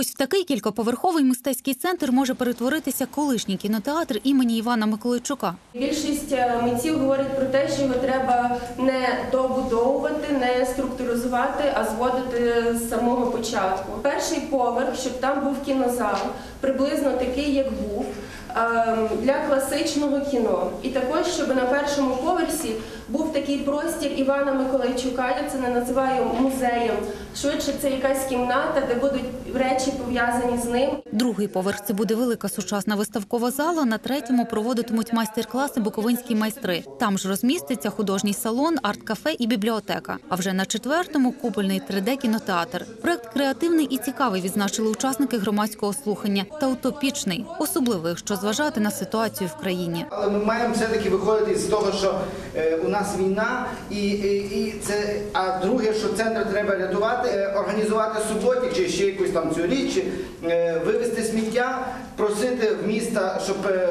Ось в такий кількоповерховий мистецький центр може перетворитися колишній кінотеатр імені Івана Миколайчука. Більшість е, митців говорить про те, що його треба не добудовувати, не структуризувати, а зводити з самого початку. Перший поверх, щоб там був кінозал, приблизно такий, як був. Ем, Для класичного кіно, і також, щоб на першому поверсі був такий простір Івана Миколайчука. Я це не називаю музеєм. Швидше це якась кімната, де будуть речі пов'язані з ним. Другий поверх це буде велика сучасна виставкова зала. На третьому проводитимуть майстер-класи буковинські майстри. Там ж розміститься художній салон, арт-кафе і бібліотека. А вже на четвертому купольний 3D-кінотеатр. Проект креативний і цікавий, відзначили учасники громадського слухання, та утопічний, особливо якщо зважати на ситуацію в країні. Але ми маємо все-таки виходити з того, що е, у нас війна, і, і, це, а друге, що центр треба рятувати, е, організувати суботі чи ще якусь там цю річ, е, вивезти сміття, просити в міста, щоб е,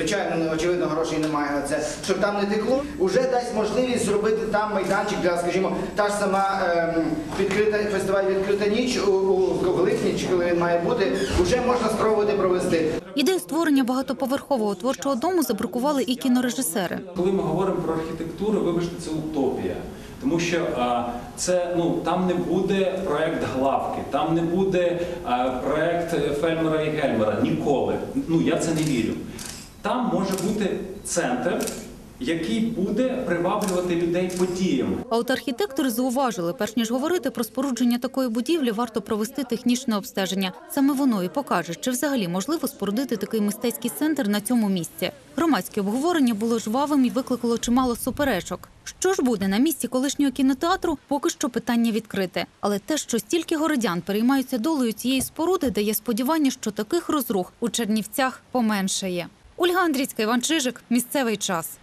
звичайно, не- очевидно, грошей немає на це, щоб там не текло. Уже дасть можливість зробити там майданчик для, скажімо, та ж сама ем, відкрита фестиваль відкрита ніч у, у липні, чи коли він має бути, вже можна спробувати провести. Ідею створення багатоповерхового творчого дому забракували і кінорежисери. Коли ми говоримо про архітектуру, вибачте, це утопія. Тому що а, це ну там не буде проект главки, там не буде а, проект Фельмера і Гельмера ніколи. Ну я в це не вірю. Там може бути центр, який буде приваблювати людей подіями. А от архітектори зауважили, перш ніж говорити про спорудження такої будівлі, варто провести технічне обстеження. Саме воно і покаже, чи взагалі можливо спорудити такий мистецький центр на цьому місці. Громадське обговорення було жвавим і викликало чимало суперечок. Що ж буде на місці колишнього кінотеатру, поки що питання відкрите. Але те, що стільки городян переймаються долею цієї споруди, дає сподівання, що таких розрух у Чернівцях поменшає. Ольга Андрійська, Іван Чижик, місцевий час.